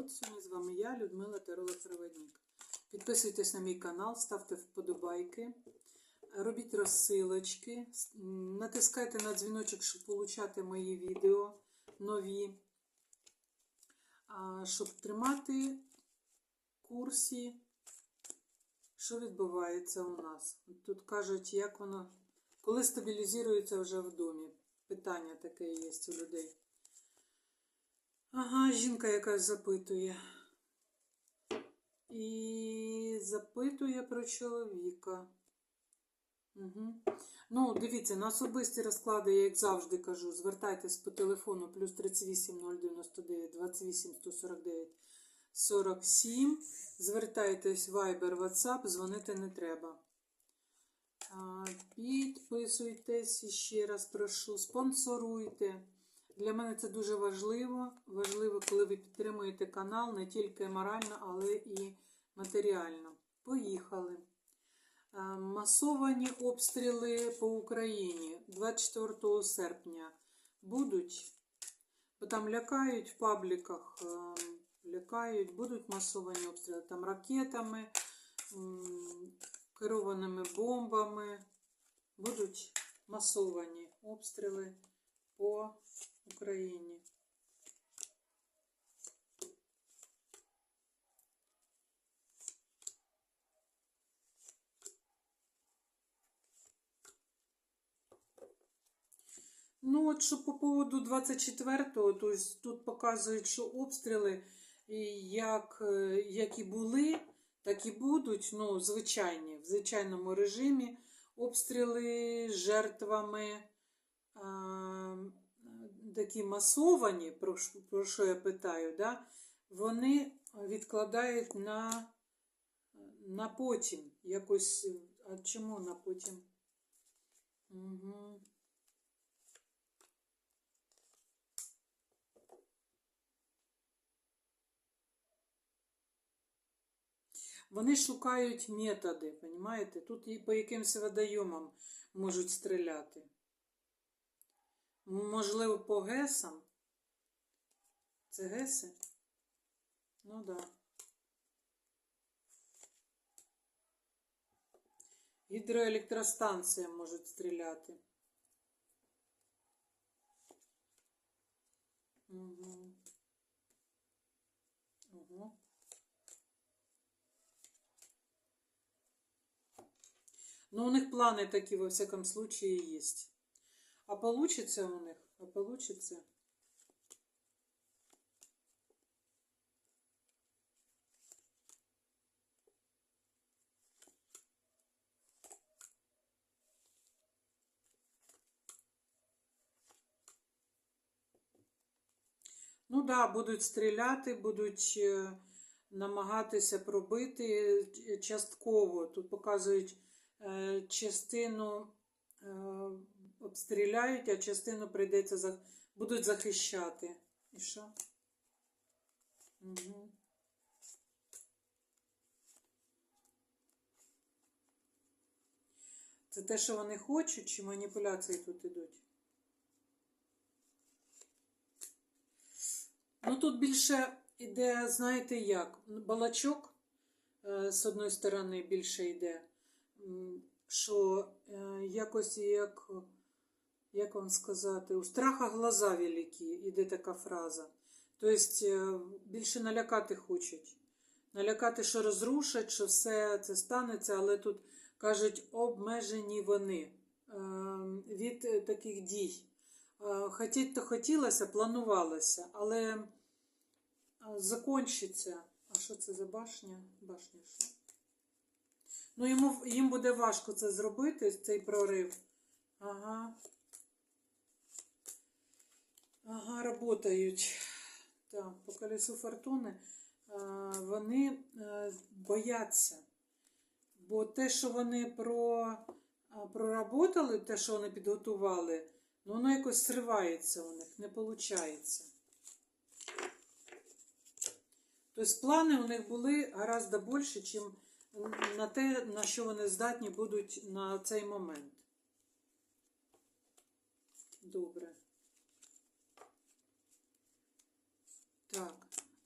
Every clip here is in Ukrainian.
народ! Сьогодні з вами я, Людмила Теролог-Проводник. Підписуйтесь на мій канал, ставте вподобайки, робіть розсилочки, натискайте на дзвіночок, щоб получати мої відео нові, щоб тримати курсі, що відбувається у нас. Тут кажуть, як воно, коли стабілізується вже в домі. Питання таке є у людей. Ага, жінка якась запитує. І запитує про чоловіка. Угу. Ну, дивіться, на особисті розклади, я як завжди кажу, звертайтесь по телефону плюс 38 099 28 149 47. Звертайтесь в Viber, WhatsApp, дзвонити не треба. Підписуйтесь ще раз прошу, спонсоруйте. Для мене це дуже важливо. Важливо, коли ви підтримуєте канал не тільки морально, але і матеріально. Поїхали. Е, Масовані обстріли по Україні 24 серпня будуть, бо там лякають в пабліках, е, лякають, будуть масовані обстріли там ракетами, керованими бомбами. Будуть масовані обстріли по Україні. Ну, от що по поводу 24-го, то тут показують, що обстріли, е, як і були, так і будуть, ну, звичайні, в звичайному режимі. Обстріли жертвами такі масовані, про, про що я питаю, да? вони відкладають на, на потім. Якось, а чому на потім? Угу. Вони шукають методи, розумієте? Тут і по якимось водойомам можуть стріляти. Можливо, по ГЕСам. Це ГЕСи? Ну так. Да. Гідроелектростанціям можуть стріляти. Угу. Угу. Ну, у них планы такие, во всяком случае, есть. А получится у них? А получится? Ну да, будуть стріляти, будуть е, намагатися пробити е, частково. Тут показують е, частину обстріляють, а частину прийдеться за... будуть захищати. І що? Угу. Це те, що вони хочуть, чи маніпуляції тут ідуть? Ну тут більше іде, знаєте як, балачок е, з одної сторони більше йде, що е, якось як, як вам сказати, у страха глаза великі, іде така фраза. Тобто е, більше налякати хочуть. Налякати, що розрушать, що все це станеться, але тут кажуть, обмежені вони е, від таких дій. Е, Хотіть то хотілося, планувалося, але закончиться. А що це за башня? Башня що? Ну, йому, їм буде важко це зробити, цей прорив. Ага. Ага, работають. Так, по колесу фортуни вони е, бояться. Бо те, що вони про, проработали, те, що вони підготували, ну воно якось зривається у них, не виходить. Тобто плани у них були гораздо більше, ніж на те, на що вони здатні будуть на цей момент. Добре. Так.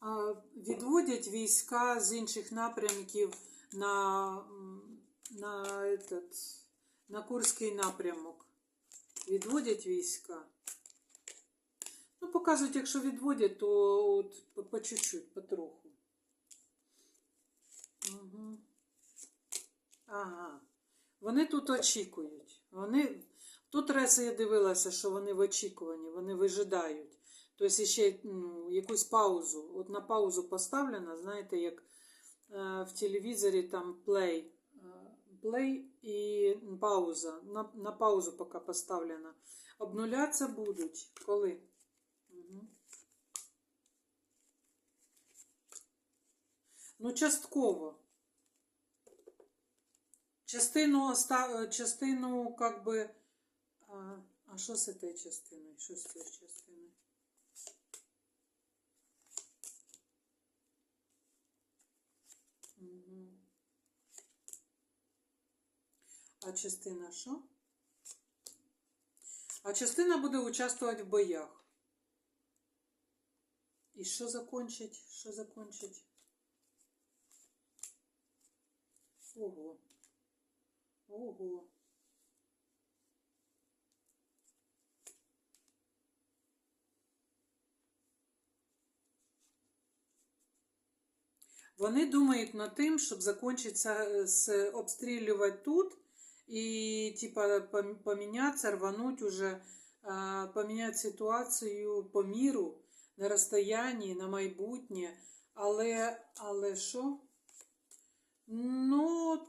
А відводять війська з інших напрямків на, на, этот, на Курський напрямок. Відводять війська. Ну, показують, якщо відводять, то от по, чуть-чуть, потроху. Угу. Ага. Вони тут очікують. Вони... Тут раз я дивилася, що вони в очікуванні, вони вижидають. Тобто ще ну, якусь паузу. От на паузу поставлена, знаєте, як е, в телевізорі там плей. Плей і пауза. На, на паузу поки поставлена. Обнулятися будуть. Коли? Угу. Ну, частково. Частину, оста- частину, как би. А, що з цією частиною? Що з цією частиною? Угу. А частина що? А частина буде участвувати в боях. І що закончить? Що закончить? Ого. Ого. Вони думають над тим, щоб закінчитися обстрілювати тут і типа пом- помінятися, рвануть уже, а, поміняти ситуацію по міру на розстоянні, на майбутнє. Але, але що? Ну,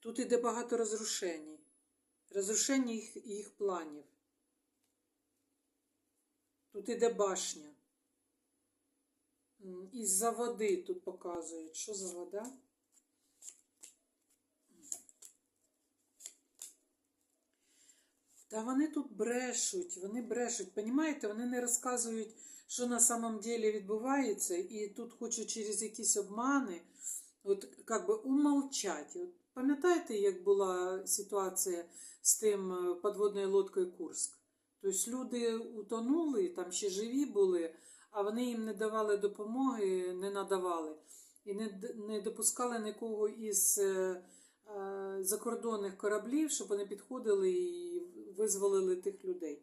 тут іде багато розрушень. Розрушення їх, їх планів. Тут іде башня. Із-за води тут показують. Що за вода? Та вони тут брешуть, вони брешуть. Понімаєте, вони не розказують, що на самом деле відбувається, і тут хочуть через якісь обмани, от как би умолчать. От, пам'ятаєте, як була ситуація з тим е, подводною лодкою Курск? Тобто люди утонули, там ще живі були, а вони їм не давали допомоги, не надавали. І не, не допускали нікого із е, е, закордонних кораблів, щоб вони підходили і визволили тих людей.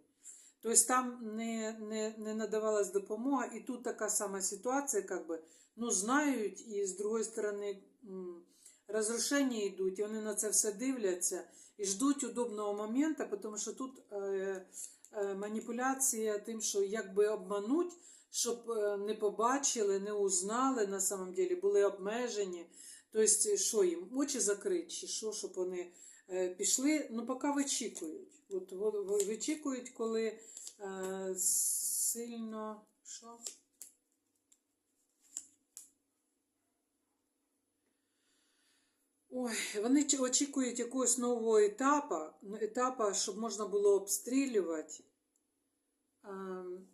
Тобто там не, не, не надавалась допомога, і тут така сама ситуація, как би, ну, знають, і з другої сторони розрушення йдуть, і вони на це все дивляться і ждуть удобного моменту, тому що тут е, е, маніпуляція тим, що якби обмануть, щоб е, не побачили, не узнали на самом деле, були обмежені. Тобто, що їм, очі закриті, що, щоб вони е, пішли, ну поки вичікують. От вичікують, коли е, сильно що? Ой, вони очікують якогось нового етапу, ну, етапу, щоб можна було обстрілювати ем,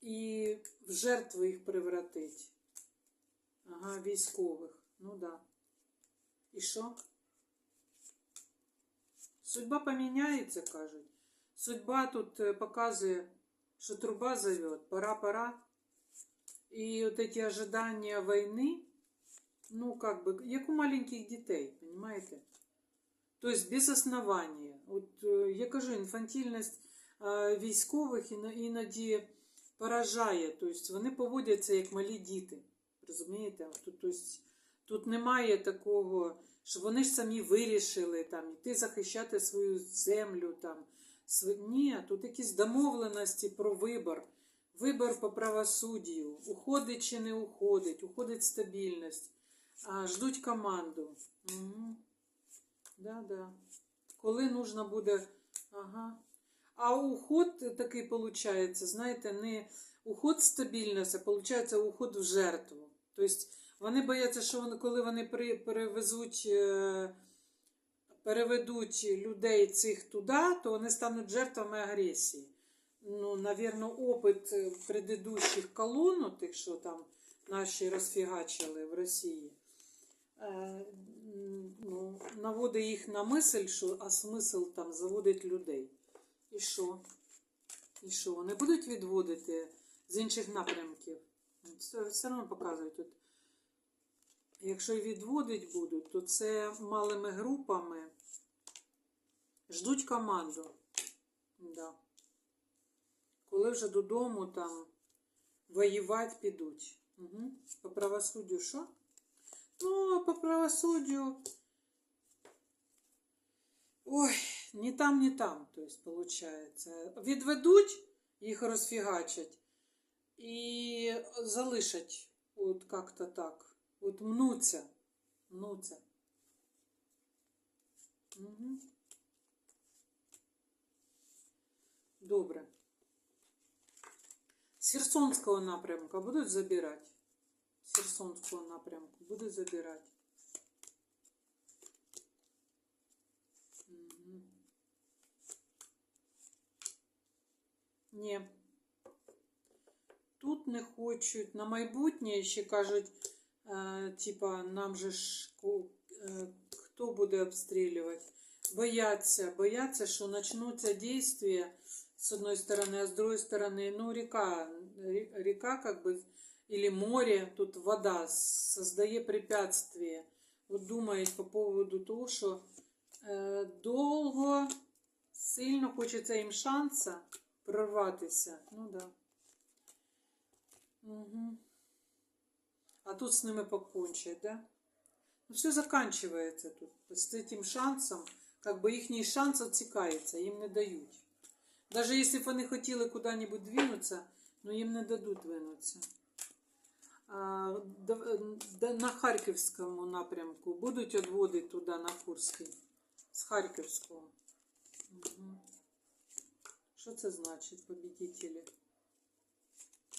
і в жертву їх превратити. Ага, військових. Ну да. І що? Судьба поміняється, кажуть. Судьба тут е, показує, що труба зовет, пора, пора. І от эти ожидания войны, ну, как бы, як у маленьких дітей, понимаете? То есть без основания. От, е, я кажу, інфантильність е, військових іно- іноді поражає. Тобто вони поводяться як малі діти. Розумієте? Тут, тобто, тут немає такого, що вони ж самі вирішили там, іти захищати свою землю. Там. Ні, тут якісь домовленості про вибор. Вибор по правосуддю. Уходить чи не уходить, уходить стабільність. А, ждуть команду. Угу. Да, да. Коли нужно буде. Ага. А уход такий виходить, знаєте, не уход стабільності, а виходить уход в жертву. Тобто вони бояться, що вони, коли вони перевезуть, е, переведуть людей цих туди, то вони стануть жертвами агресії. Ну, навірно, опит е, предыдущих колон, тих, що там наші розфігачили в Росії, е, ну, наводить їх на мисль, що а смисл там заводить людей. І що? І що? Вони будуть відводити з інших напрямків. Все, все одно показують тут. Якщо відводить будуть, то це малими групами ждуть команду. Да. Коли вже додому там воювати підуть. Угу. По правосуддю що? Ну, по правосуддю. Ой, ні там, ні там, то есть, получается. Відведуть, їх розфігачать і залишать от как-то так. От мнуться. Мнуться. Угу. Добре. З Херсонського напрямку будуть забирати. З Херсонського напрямку будуть забирати. Тут не хочуть. На майбутнє ще кажуть, типа, нам же ж ко- е, хто буде обстрілювати? Бояться, бояться, що почнуться дійства с одной стороны, а с другой стороны, ну, река, ре- река как бы, или море, тут вода создає препятствие. От думають по поводу того, що е, довго, сильно хочеться їм шанса прорватися. Ну да. Угу. А тут з ними покончать, да? Ну, все заканчивается тут. С этим шансом, как бы їхній шанс отсікається, їм не дають. Даже если б вони хотіли куди-небудь двинуться, но їм не дадуть двинутися. А, на Харківському напрямку будуть відводити туди, на Курський. З Харківського. Угу. Що це значить, победителі?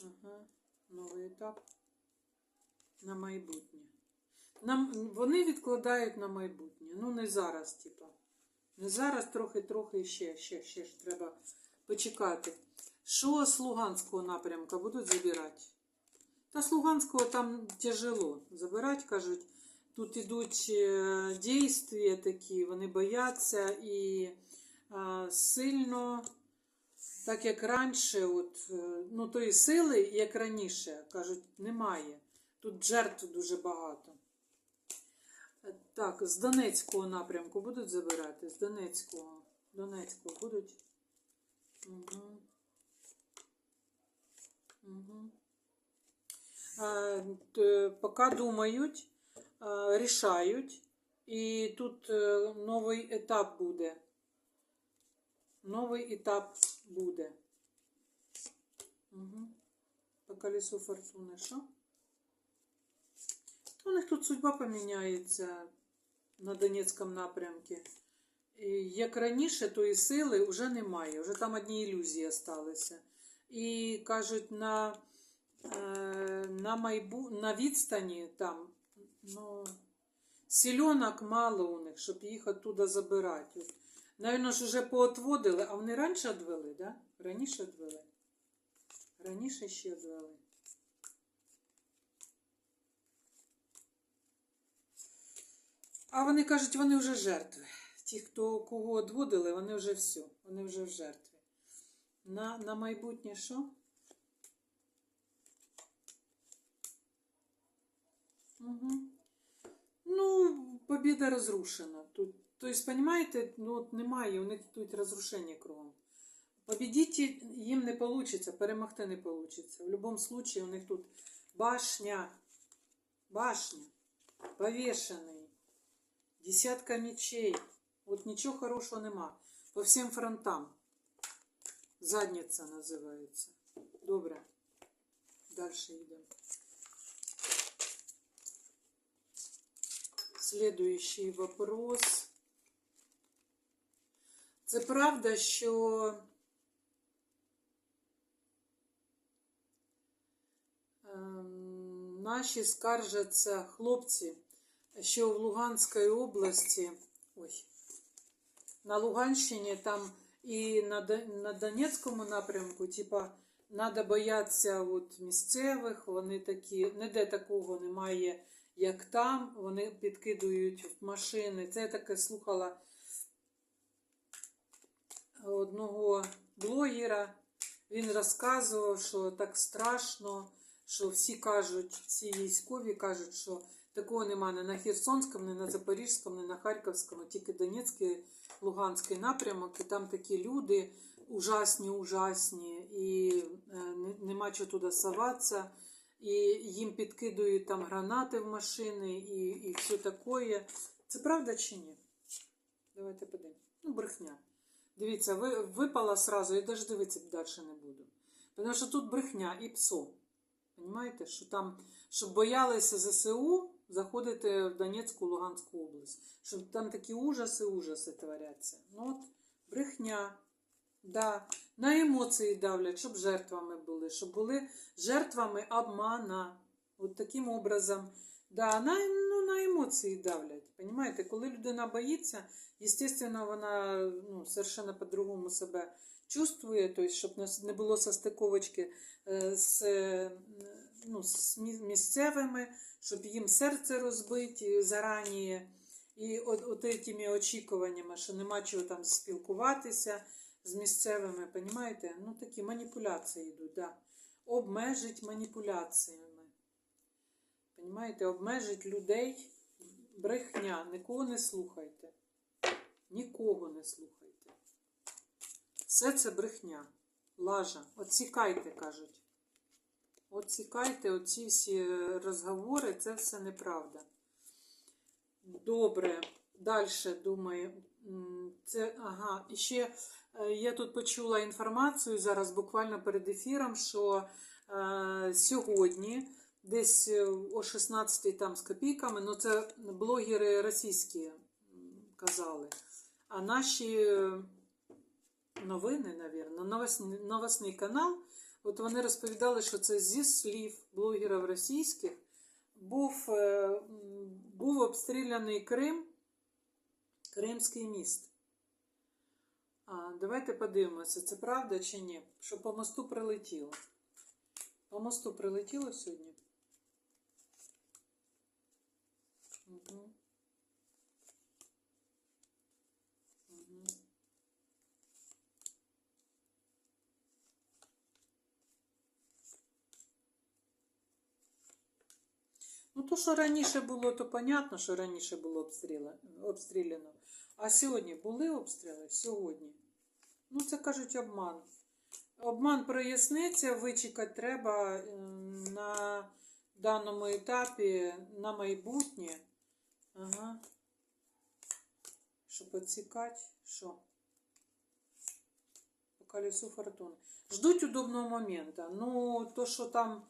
Ага. Новий етап. На майбутнє. Нам, вони відкладають на майбутнє. Ну, не зараз, типа. Не зараз, трохи-трохи ще, ще, ще ж треба почекати. Що з Луганського напрямка будуть забирати? Та з Луганського там тяжело. Забирати, кажуть, тут ідуть е, дійства такі, вони бояться і е, сильно, так як раніше, от, е, ну тої сили, як раніше, кажуть, немає. Тут жертв дуже багато. Е, Так, з Донецького напрямку будуть забирати? З Донецького. Донецького будуть. Угу. Угу. Поки думають, е, рішають, і тут е, новий етап буде. Новий етап буде. Угу. По колесу фортуни, що? У них тут судьба поміняється на Донецькому напрямку. І Як раніше, тої сили вже немає, вже там одні ілюзії залишилися. І кажуть, на, е, на, майбу... на відстані там ну, сільонок мало у них, щоб їх оттуда забирати. Навірно ж вже поотводили, а вони раніше відвели, да? Раніше відвели. Раніше ще відвели. А вони кажуть, вони вже жертви. Ті, хто кого відводили, вони вже все, вони вже в жертві. На, на майбутнє що? Угу. Ну, побіда розрушена. Тут, тобто, розумієте, ну, от немає, у них тут розрушення кругом. Побідіти їм не вийде, перемогти не вийде. В будь-якому випадку у них тут башня, башня, повішений, десятка мечей. От нічого хорошого нема. По всім фронтам. Задниця називається. Добре. Далі йдемо. Следующий вопрос. Це правда, що ем, наші скаржаться хлопці, Що в Луганській області, ой, на Луганщині там і на, на Донецькому напрямку, типа, треба боятися от місцевих, вони такі, ніде такого немає, як там, вони підкидують машини. Це я таке слухала одного блогера, Він розказував, що так страшно, що всі кажуть, всі військові кажуть, що такого нема ні на Херсонському, ні на Запорізькому, ні на Харківському, тільки Донецький, Луганський напрямок, і там такі люди ужасні, ужасні, і е, нема чого туди соватися, і їм підкидують там гранати в машини, і, і все таке. Це правда чи ні? Давайте подивимось. Ну, брехня. Дивіться, ви, випала сразу, я навіть дивитися далі не буду. Тому що тут брехня і псо. Понимаєте, що там, щоб боялися ЗСУ заходити в Донецьку, Луганську область. Щоб там такі ужаси, ужаси творяться. Ну от, брехня. Да. На емоції давлять, щоб жертвами були, щоб були жертвами обмана. От таким образом. Да, на, ну, на емоції давлять. Понимаєте, коли людина боїться, естественно, вона ну, совершенно по-другому себе чувствує, тобто, щоб не було состиковочки е, з, е, ну, з місцевими, щоб їм серце розбити зарані. І от, от цими очікуваннями, що нема чого там спілкуватися з місцевими, понімаєте? Ну такі маніпуляції йдуть, да. Обмежить маніпуляціями. Понімаєте, обмежить людей брехня. Нікого не слухайте. Нікого не слухайте. Все це брехня. Лажа. Отсікайте, кажуть. Отсікайте оці всі е, розговори, це все неправда. Добре. Далі думаю. Це, ага, і ще е, я тут почула інформацію зараз, буквально перед ефіром, що е, сьогодні, десь е, о 16 там з копійками, ну це блогери російські казали. А наші новини, навірно, новосний, новосний канал, от вони розповідали, що це зі слів блогерів російських був, е, був обстріляний Крим, Кримський міст. А, давайте подивимося, це правда чи ні? Що по мосту прилетіло. По мосту прилетіло сьогодні? Угу. То, що раніше було, то понятно, що раніше було обстріляно. А сьогодні були обстріли? Сьогодні. Ну, це кажуть обман. Обман проясниться, вичекати треба е, на даному етапі на майбутнє. Ага. Щоб оцікати, що? По колесу фортуни. Ждуть удобного моменту. Ну, то, що там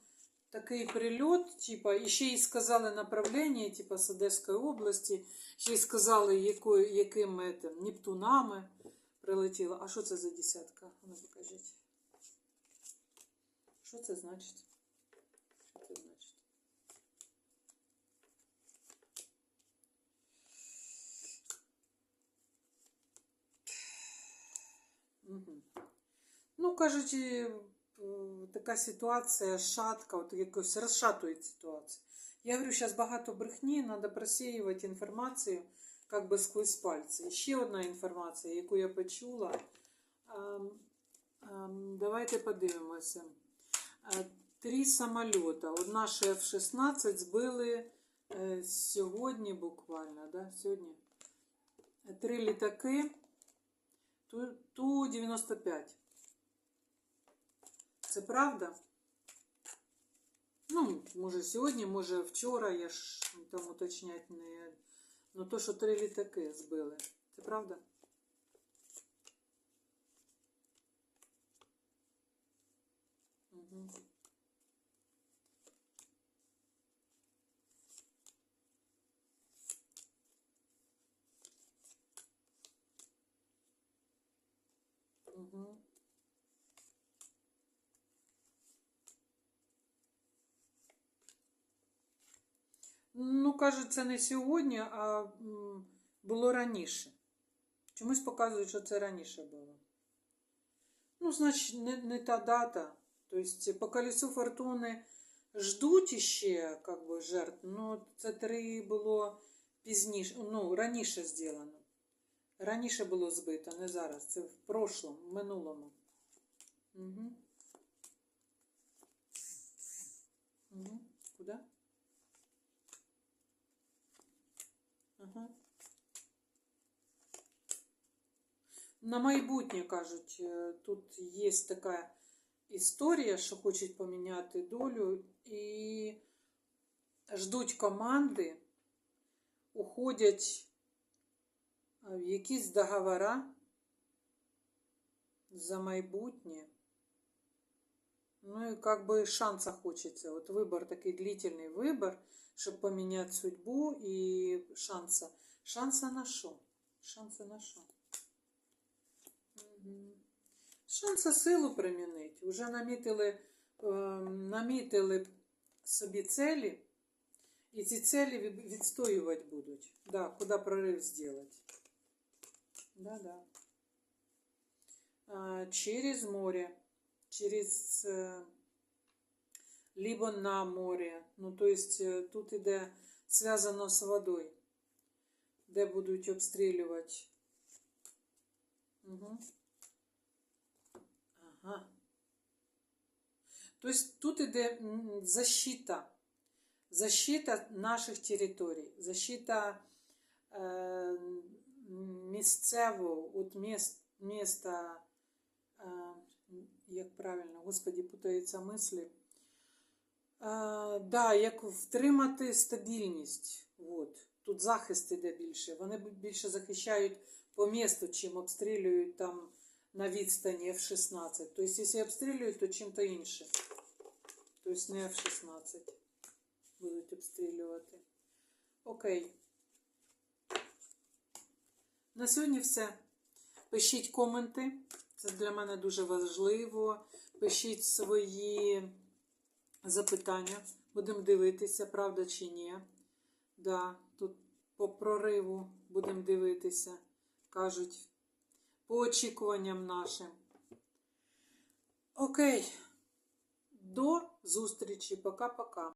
такий прильот, типа, і ще й сказали направлення, типа, з Одеської області, ще й сказали, якою, яким етим, Нептунами прилетіло. А що це за десятка? Ну, покажіть. Що це значить? Що це значить? Ну, кажуть, така ситуація шатка, от якось розшатує ситуацію. Я говорю, зараз багато брехні, треба просіювати інформацію як би сквозь пальці. Ще одна інформація, яку я почула. Давайте подивимося. Е, Три самоліта. Одна ще F-16 збили е, сьогодні буквально. Да? Сьогодні. Три літаки. Ту- Ту-95. Це правда? Ну, може сьогодні, може вчора, я ж там уточнять не. Ну то, що три літаки збили. Це правда? Угу. кажуть, це не сьогодні, а було раніше. Чомусь показують, що це раніше було. Ну, значить, не не та дата. Тобто, по колесу фортуни ждуть іще как бы жертв, але це три було пізніше, ну, раніше зроблено. Раніше було збито, не зараз. Це в прошлому, в минулому. Угу. Угу. На майбутнє кажуть, е, тут є така історія, що хочуть поміняти долю, і ждуть команди, уходять е, в якісь договора за майбутнє. Ну и как бы шанса хочется. Вот выбор такой длительный выбор, чтобы поменять судьбу и шанса. Шанса на що? Шанса на що? Мгм. Шанса силу примінити. Уже намітили, е, намітили собі цілі, і ці цілі відстоювати будуть. Да, куди прорив зробити. Да, да. Через море, через э, либо на море. Ну, то есть э, тут іде зв'язано з водою, де будуть обстрілювати. Угу. Ага. То есть тут іде защита. Защита наших територій, защита е, місцевого, от міст, міста, е, як правильно, господі, путаються мислі. Е, да, як втримати стабільність. От. Тут захист іде більше. Вони більше захищають по місту, чим обстрілюють там на відстані F-16. Тобто, якщо обстрілюють, то чим-то інше. Тобто не F-16 будуть обстрілювати. Окей. На сьогодні все. Пишіть коменти. Це для мене дуже важливо. Пишіть свої запитання. Будемо дивитися, правда чи ні. Да, тут по прориву будемо дивитися. Кажуть, по очікуванням нашим. Окей. До зустрічі. Пока-пока.